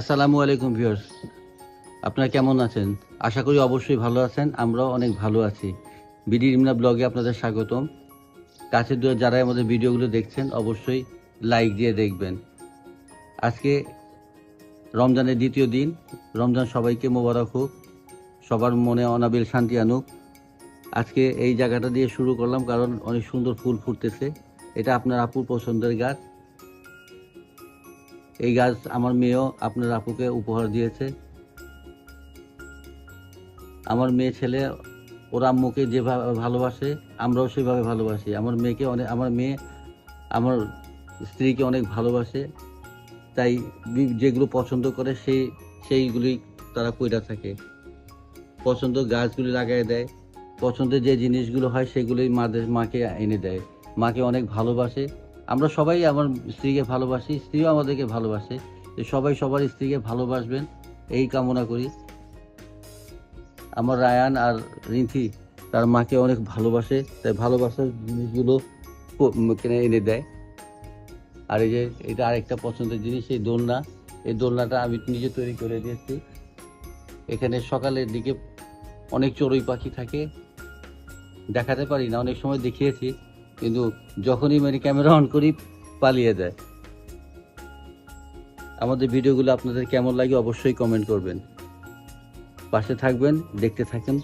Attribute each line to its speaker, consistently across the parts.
Speaker 1: আসসালামু আলাইকুম ভিউয়ার্স। আপনারা কেমন আছেন? আশা করি অবশ্যই ভালো আছেন, আমরাও অনেক ভালো আছি। বিডি রিমনা ব্লগে আপনাদের স্বাগতম। কাছে দূরে যারা আমাদের ভিডিওগুলো দেখছেন, অবশ্যই লাইক দিয়ে দেখবেন। আজকে রমজানের দ্বিতীয় দিন। রমজান সবাইকে মোবারক হোক, সবার মনে অনাবিল শান্তি আনুক। আজকে এই জায়গাটা দিয়ে শুরু করলাম, কারণ অনেক সুন্দর ফুল ফুটতেছে। এটা আপনার আপুর পছন্দের গাছ। এই গাছ আমার মেয়েও আপনার আপুকে উপহার দিয়েছে। আমার মেয়ে ছেলে, ওরা আম্মুকে যেভাবে ভালোবাসে, আমরাও সেভাবে ভালোবাসি। আমার মেয়েকে অনেক, আমার মেয়ে আমার স্ত্রীকে অনেক ভালোবাসে। তাই যেগুলো পছন্দ করে সেই, সেইগুলি তারা কইরা থাকে। পছন্দ গাছগুলি লাগাই দেয়। পছন্দের যে জিনিসগুলো হয়, সেগুলোই মাদের, মাকে এনে দেয়। মাকে অনেক ভালোবাসে। আমরা সবাই আমার স্ত্রীকে ভালোবাসি, স্ত্রীও আমাদেরকে ভালোবাসে সবাই সবার স্ত্রীকে ভালোবাসবেন, এই কামনা করি। আমার রায়ান আর রিন্থি, তার মাকে অনেক ভালোবাসে, তাই ভালোবাসার জিনিসগুলো কিনে এনে দেয়। আর এই যে, এটা আরেকটা পছন্দের জিনিস, এই দোলনা। এই দোলনাটা আমি নিজে তৈরি করে দিয়েছি। এখানে সকালের দিকে অনেক চড়ুই পাখি থাকে। দেখাতে পারি না, অনেক সময় দেখিয়েছি। কিন্তু যখনই মানে ক্যামেরা অন করি, পালিয়ে যায়। আমাদের ভিডিওগুলো আপনাদের কেমন লাগে অবশ্যই কমেন্ট করবেন। পাশে থাকবেন, দেখতে থাকেন।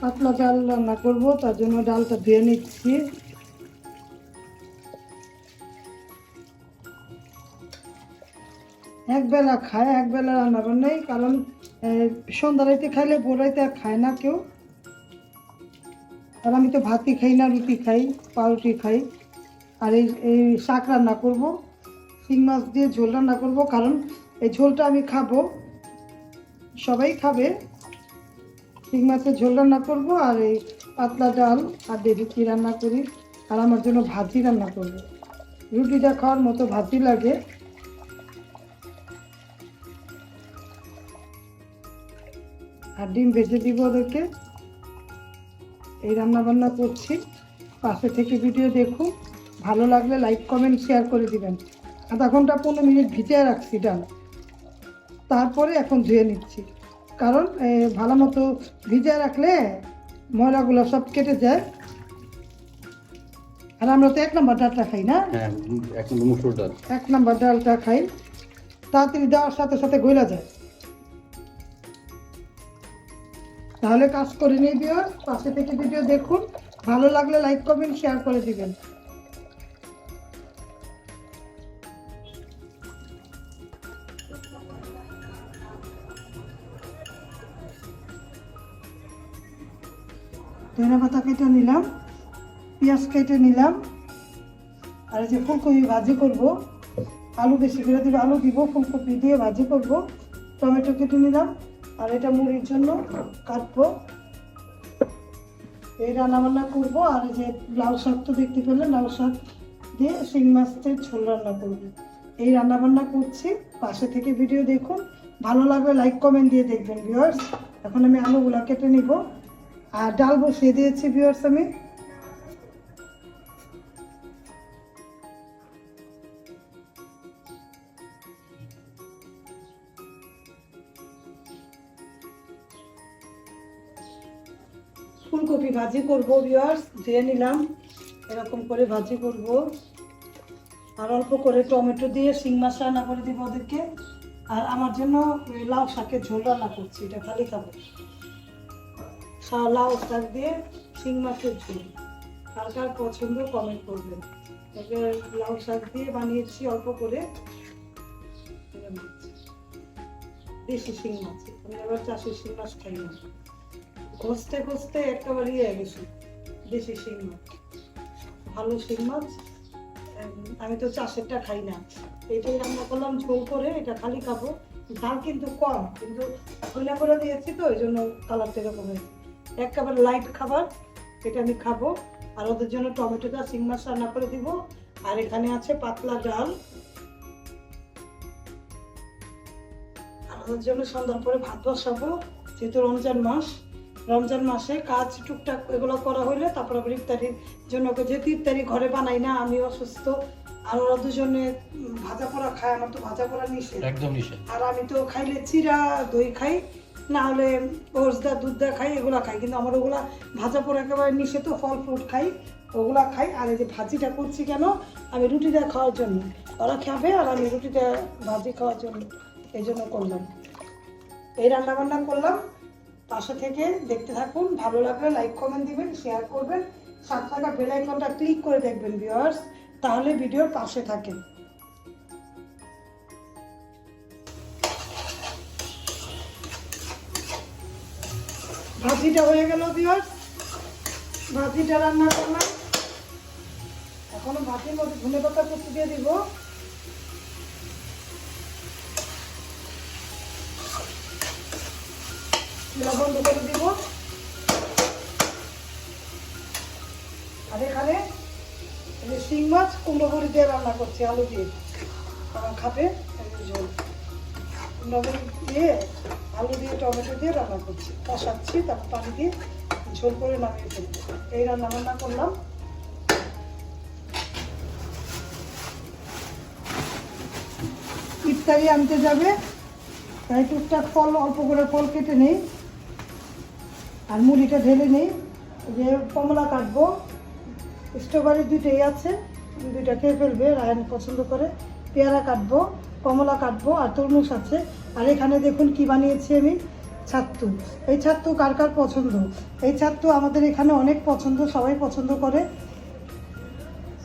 Speaker 2: পাতলা ডাল রান্না করব, তার জন্য ডালটা ধুয়ে নিচ্ছি। এক বেলা খায়, এক বেলা রান্না বান্নাই কারণ সন্ধ্যা রাইতে খাইলে, ভোর রাইতে আর খায় না কেউ। আর আমি তো ভাতই খাই না, রুটি খাই, পাউরুটি খাই। আর এই এই শাক রান্না করব, শিং মাছ দিয়ে ঝোল রান্না করব, কারণ এই ঝোলটা আমি খাব। সবাই খাবে। শিং মাছের ঝোল রান্না করব, আর এই পাতলা ডাল আর রুটি রান্না করি। আর আমার জন্য ভাজি রান্না করব। রুটিটা খাওয়ার মতো ভাজি লাগে। আর ডিম ভেজে দিব ওদেরকে। এই রান্না বান্না করছি। পাশে থেকে ভিডিও দেখুন। ভালো লাগলে লাইক কমেন্ট শেয়ার করে দিবেন। আধা ঘণ্টা পনেরো মিনিট ভিজিয়ে রাখছি ডাল। তারপরে এখন ধুয়ে নিচ্ছি। কারণ ভালো মতো ভিজিয়ে রাখলে ময়লাগুলো সব কেটে যায়। আর আমরা তো এক নম্বর ডালটা খাই না?
Speaker 1: হ্যাঁ এখন ডাল।
Speaker 2: এক নম্বর ডালটা খাই। তাড়াতাড়ি দেওয়ার সাথে সাথে গইলা যায়। তাহলে কাজ করে নিয়ে দিও, পাশে থেকে ভিডিও দেখুন। ভালো লাগলে লাইক কমেন্ট শেয়ার করে দিবেন। ধনে পাতা কেটে নিলাম, পেঁয়াজ কেটে নিলাম, আর যে ফুলকপি ভাজি করব। আলু বেশি করে দিব আলু দিব, ফুলকপি দিয়ে ভাজি করব। টমেটো কেটে নিলাম। আর এটা মুড়ির জন্য কাটবো। এই রান্নাবান্না করব, আর এই যে লাউ শাক তো দেখতে পেলেন, লাউ শাক দিয়ে শিং মাছের ঝোল রান্না করব। এই রান্নাবান্না করছি, পাশে থেকে ভিডিও দেখুন। ভালো লাগবে লাইক কমেন্ট দিয়ে দেখবেন ভিউয়ার্স এখন আমি আলুগুলো কেটে নিব। আর ডাল বসিয়ে দিয়েছি ভিউয়ার্স আমি। ফুলকপি ভাজি করব ভিউয়ার্স ধুয়ে নিলাম। এরকম করে ভাজি করব। আর অল্প করে টমেটো দিয়ে শিং মাছ রান্না করে দিব ওদেরকে। আর আমার জন্য লাউ শাকের ঝোল রান্না করছি, এটা খালি খাব। লাউ শাক দিয়ে শিং মাছের ঝোল। কার কার পছন্দ কমেন্ট করবেন। লাউ শাক দিয়ে বানিয়েছি অল্প করে। দেশি শিং মাছ। আমি এবার চাষের শিং মাছ খাই না। খুঁজতে খুঁজতে একেবারে ইয়ে গেছি, দেশি শিং মাছ। ভালো শিং মাছ আমি তো চাষেরটা খাই না। এটাই রান্না করলাম ঝোল করে, এটা খালি খাব। ঝাল কিন্তু কম, কিন্তু খোলা করে দিয়েছি তো, ওই জন্য কালারটা এরকম হয়েছে। একেবারে লাইট খাবার, এটা আমি খাব। আর ওদের জন্য টমেটোটা শিং মাছ রান্না করে দিব। আর এখানে আছে পাতলা ডাল। আর ওদের জন্য সন্ধ্যার পরে ভাত বসাবো, যেহেতু রমজান মাস। রমজান মাসে কাজ টুকটাক এগুলো করা হইলে তারপর আবার ইফতারির জন্য যেহেতু ইফতারি ঘরে বানাই না আমি অসুস্থ। আর ওরা দুজনে ভাজা পোড়া খায় আমার তো ভাজা পোড়া নিষেধ।
Speaker 3: একদম নিষেধ।
Speaker 2: আর আমি তো খাইলে চিরা দই খাই না হলে ওরসদা দুধদা খাই এগুলা খাই। কিন্তু আমার ওগুলা ভাজা পোড়া একেবারে নিষেধ তো ফল ফ্রুট খাই ওগুলা খাই। আর এই যে ভাজিটা করছি কেন? আমি রুটিটা খাওয়ার জন্য। ওরা খাবে আর আমি রুটিটা ভাজি খাওয়ার জন্য এই জন্য করলাম। এই রান্না বান্না করলাম। পাশে থেকে দেখতে থাকুন। ভালো লাগলে লাইক কমেন্ট দিবেন শেয়ার করবেন। সাত টাকা বেল আইকনটা ক্লিক করে দেখবেন ভিউয়ার্স তাহলে ভিডিওর পাশে থাকেন ভাজিটা হয়ে গেল ভিউয়ার্স ভাজিটা রান্না করলাম। এখনও ভাজির মধ্যে ধনে পাতা কুচি দিয়ে দিব। বন্ধ করে দিব। আর এখানে শিং মাছ, কুমড়ো বড়ি দিয়ে রান্না করছি, আলু দিয়ে। কারণ খাবে ঝোল। কুমড়ো বড়ি দিয়ে, আলু দিয়ে, টমেটো দিয়ে রান্না করছি। কষাচ্ছি, তারপর পানি দিয়ে ঝোল করে নামিয়ে ফেলব। এই রান্না বান্না করলাম। ইফতারি আনতে যাবে। তাই টুকটাক ফল, অল্প করে ফল কেটে নেই। আর মুড়িটা ঢেলে নিই। যে কমলা কাটবো। স্ট্রবেরি দুইটাই আছে। দুইটা খেয়ে ফেলবে রায়ন পছন্দ করে। পেয়ারা কাটবো, কমলা কাটবো আর তরমুজ আছে। আর এখানে দেখুন কি বানিয়েছি আমি ছাত্তু এই ছাত্তু কার কার পছন্দ? এই ছাত্তু আমাদের এখানে অনেক পছন্দ, সবাই পছন্দ করে।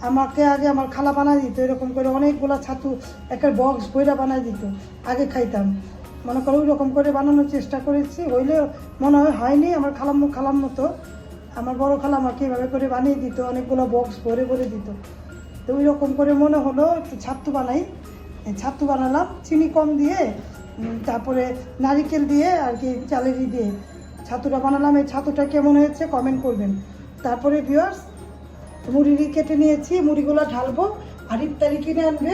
Speaker 2: আমাকে আগে আমার খালা বানাই দিত, এরকম করে অনেকগুলা ছাতু একটা বক্স বইরা বানাই দিত। আগে খাইতাম। মনে করো ওই রকম করে বানানোর চেষ্টা করেছি, হইলে মনে হয় হয়নি আমার খালাম খালাম মতো আমার বড় খালা আমাকে এভাবে করে বানিয়ে দিত, অনেকগুলো বক্স ভরে ভরে দিত। তো ওই রকম করে মনে হলো একটু ছাত্তু বানাই। ছাত্তু বানালাম, চিনি কম দিয়ে তারপরে নারিকেল দিয়ে আর কি চালেরি দিয়ে ছাতুটা বানালাম। এই ছাতুটা কেমন হয়েছে কমেন্ট করবেন। তারপরে ভিউয়ার্স মুড়ি কেটে নিয়েছি, মুড়িগুলো ঢালবো, আর ইফতারি কিনে আনবে।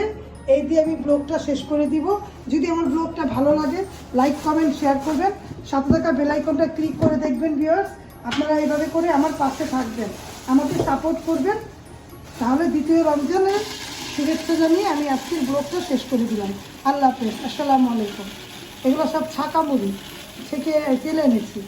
Speaker 2: এই দিয়ে আমি ব্লগটা শেষ করে দিব। যদি আমার ব্লগটা ভালো লাগে লাইক কমেন্ট শেয়ার করবেন। সাথে থাকা বেল আইকনটা ক্লিক করে দেখবেন ভিউয়ার্স আপনারা এইভাবে করে আমার পাশে থাকবেন। আমাকে সাপোর্ট করবেন। তাহলে দ্বিতীয় রমজানের শুভেচ্ছা জানিয়ে আমি আজকের ব্লগটা শেষ করে দিলাম। আল্লাহ হাফেজ। আসসালামু আলাইকুম। এগুলো সব ছাকা মুড়ি থেকে তেলে এনেছি।